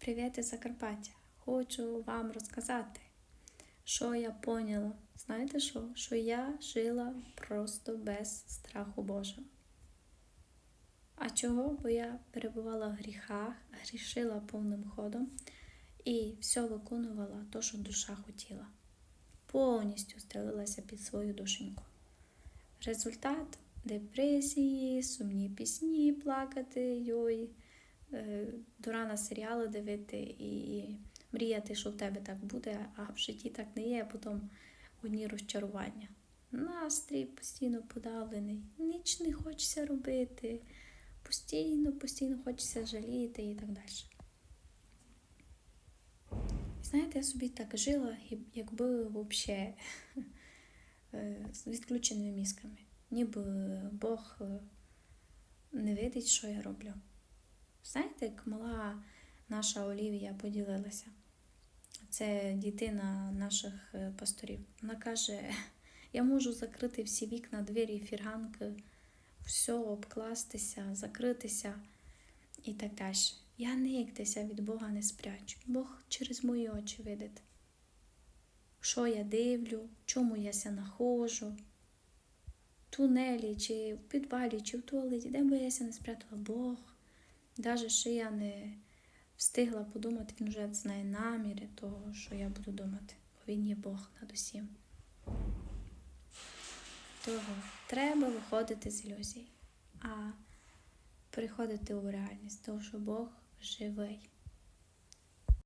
Привіт із Закарпаття! Хочу вам розказати, що я поняла. Знаєте що? Що я жила просто без страху Божого. А чого? Бо я перебувала в гріхах, грішила повним ходом і все виконувала то, що душа хотіла. Повністю стелилася під свою душеньку. Результат депресії, сумні пісні плакати, йой, до рана серіали дивити і мріяти, що в тебе так буде, а в житті так не є, а потім одні розчарування. Настрій постійно подавлений, ніч не хочеться робити, постійно, постійно хочеться жаліти і так далі. Знаєте, я собі так жила, якби взагалі з відключеними мізками. Ніби Бог е, не видить, що я роблю. Знаєте, як мала наша Олівія поділилася. Це дитина наших е, пасторів. Вона каже: я можу закрити всі вікна, двері, фірганки, все обкластися, закритися і так далі. Я нігдеся від Бога не спрячу. Бог через мої очі видить, що я дивлю, чому я ся нахожу, в тунелі, чи в підвалі, чи в туалеті, де би я ся не спрятала Бог. Навіть ще я не встигла подумати, він вже знає наміри того, що я буду думати, бо він є Бог над усім. Того треба виходити з ілюзій, а переходити у реальність, тому що Бог живий.